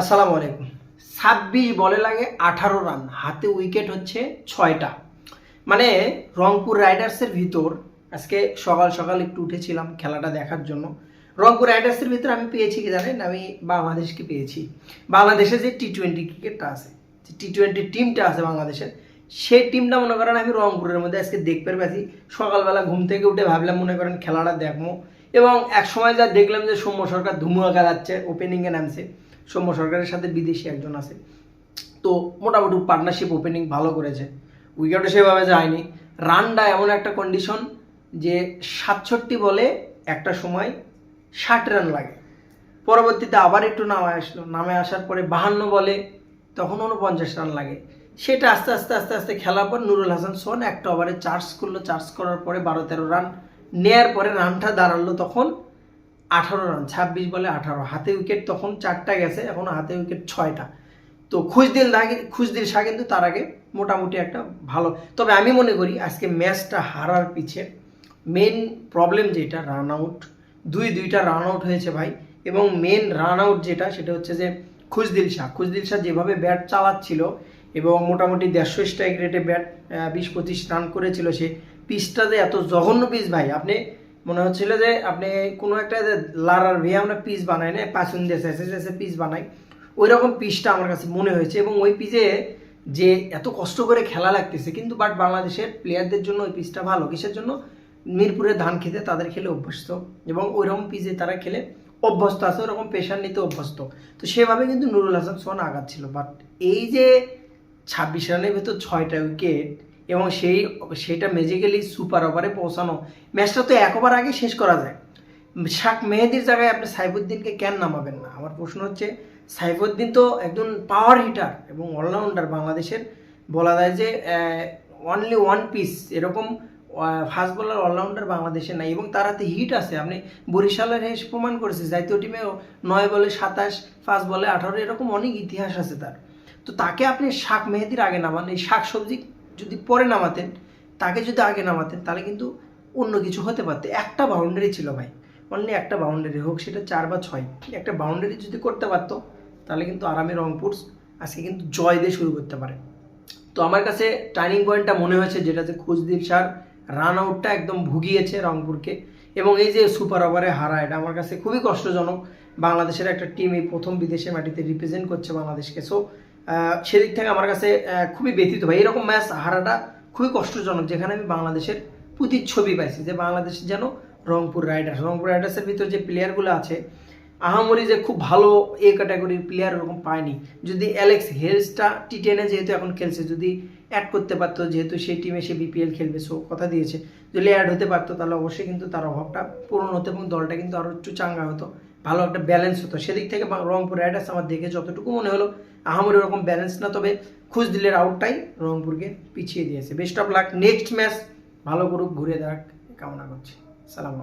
আসসালামু আলাইকুম। ছাব্বিশ বলে লাগে আঠারো রান, হাতে উইকেট হচ্ছে ছয়টা। মানে রংপুর রাইডার্সের ভিতর, আজকে সকাল সকাল একটু উঠেছিলাম খেলাটা দেখার জন্য। রংপুর রাইডার্সের ভিতর আমি পেয়েছি কি জানেন? আমি বাংলাদেশকে পেয়েছি। বাংলাদেশে যে টি টোয়েন্টি ক্রিকেটটা আছে, যে টি টোয়েন্টি টিমটা আছে বাংলাদেশের, সেই টিমটা মনে করেন আমি রংপুরের মধ্যে আজকে দেখতে পেয়েছি। সকালবেলা ঘুম থেকে উঠে ভাবলাম মনে করেন খেলাটা দেখব। এবং এক সময় যা দেখলাম যে সৌম্য সরকার ধুমুয়া যাচ্ছে ওপেনিংয়ে নামছে সৌম্য সরকারের সাথে বিদেশি একজন আছে। তো মোটামুটি পার্টনারশিপ ওপেনিং ভালো করেছে। উইকেটও সেভাবে যায়নি। রানটা এমন একটা কন্ডিশন যে সাতষট্টি বলে একটা সময় ষাট রান লাগে। পরবর্তীতে আবার একটু নামে আসলো। নামে আসার পরে বাহান্ন বলে তখন উনপঞ্চাশ রান লাগে। সেটা আস্তে আস্তে আস্তে আস্তে খেলার পর নুরুল হাসান সোন একটা ওভারে চার্জ করল। চার্জ করার পরে বারো তেরো রান নেয়ার পরে রানটা দাঁড়াল তখন আঠারো রান ছাব্বিশ বলে আঠারো। হাতে উইকেট তখন চারটা গেছে, এখন হাতে উইকেট ছয়টা। তো খুশদিল আগে খুশদিল শাহ কিন্তু তার আগে মোটামুটি একটা ভালো তবে আমি মনে করি আজকে ম্যাচটা হারার পিছে মেন প্রবলেম যেটা রান আউট দুই দুইটা রান আউট হয়েছে ভাই। এবং মেন রান আউট যেটা, সেটা হচ্ছে যে খুশদিল শাহ। খুশদিল শাহ যেভাবে ব্যাট চালাচ্ছিল এবং মোটামুটি দেড়শো স্ট্রাইক রেটে ব্যাট বিশ পঁচিশ রান করেছিল সে, পিচটা যে এত জঘন্য পিচ ভাই। আপনি মনে হচ্ছিল যে আপনি কোনো একটা যে লারার ভে আমরা পিচ বানাই না, পাঁচুন এসে এসে পিচ বানাই ওই রকম পিচটা আমার কাছে মনে হয়েছে এবং ওই পিচে যে এত কষ্ট করে খেলা লাগতেছে, কিন্তু বাট বাংলাদেশের প্লেয়ারদের জন্য ওই পিচটা ভালো। কিসের জন্য? মিরপুরের ধান খেতে তাদের খেলে অভ্যস্ত এবং ওই রকম পিচে তারা খেলে অভ্যস্ত আছে, ওরকম প্রেশার নিতে অভ্যস্ত। তো সেভাবে কিন্তু নুরুল হাসান সোহান আগাচ্ছিল বাট এই যে ছাব্বিশ রানের ভেতর ছয়টা উইকেট এবং সেই, সেইটা ম্যাজিক্যালি সুপার ওভারে পৌঁছানো। ম্যাচটা তো এক ওভার আগে শেষ করা যায়। শাক মেহেদির জায়গায় আপনি সাইফুদ্দিনকে কেন নামাবেন না? আমার প্রশ্ন হচ্ছে, সাইফুদ্দিন তো পাওয়ার হিটার এবং অলরাউন্ডার বাংলাদেশের। বলা যায় যে অনলি ওয়ান পিস এরকম ফাস্ট বলার অলরাউন্ডার বাংলাদেশে নাই এবং তার হাতে হিট আছে। আপনি বরিশালের এসে প্রমাণ করেছে, জাতীয় টিমেও নয় বলে সাতাশ ফাস্ট বলে আঠারো, এরকম অনেক ইতিহাস আছে তার। তো তাকে আপনি শাক মেহেদির আগে নামান, এই শাক সবজি যদি পরে নামাতেন, তাকে যদি আগে নামাতেন, তাহলে কিন্তু অন্য কিছু হতে পারতো। একটা বাউন্ডারি ছিল ভাই। অনলি একটা বাউন্ডারি হোক, সেটা চার বা ছয়। একটা বাউন্ডারি যদি করতে পারতো, তাহলে কিন্তু আরামে রংপুর আজকে কিন্তু জয় দিয়ে শুরু করতে পারে। তো আমার কাছে টার্নিং পয়েন্টটা মনে হয়েছে যেটা যে খুশদিল সার রান আউটটা একদম ভুগিয়েছে রংপুরকে। এবং এই যে সুপার ওভারে হারা, এটা আমার কাছে খুবই কষ্টজনক। বাংলাদেশের একটা টিম এই প্রথম বিদেশে মাটিতে রিপ্রেজেন্ট করছে বাংলাদেশকে। সো সেদিক থেকে আমার কাছে খুবই ব্যথিত ভাই। এরকম ম্যাচ হারাটা খুবই কষ্টজনক, যেখানে আমি বাংলাদেশের প্রতিচ্ছবি পাইছি, যে বাংলাদেশ যেন রংপুর রাইডার্স, রংপুর রাইডার্সের ভিতর যে প্লেয়ারগুলো আছে, আহামরি যে খুব ভালো এ ক্যাটাগরির প্লেয়ার ওরকম পায়নি। যদি অ্যালেক্স হেলসটা টি টেনে যেহেতু এখন খেলছে, যদি অ্যাড করতে পারতো, যেহেতু সেই টিমে সে বিপিএল খেলবে সো কথা দিয়েছে। যদি অ্যাড হতে পারতো, তাহলে অবশ্যই কিন্তু তার অভাবটা পূরণ হতো এবং দলটা কিন্তু আরও একটু চাঙ্গা হতো। ভালো একটা ব্যালেন্স হতো। সেদিক থেকে রংপুর রাইডার্স আমার দেখে যতটুকু মনে হলো, আহামরি ওরকম ব্যালেন্স না, তবে খুঁজ দিলে আউটটাই রংপুরকে পিছিয়ে দিয়েছে। Best of luck next match ভালো করুক, ঘুরে দেখ কামনা করছি। সালাম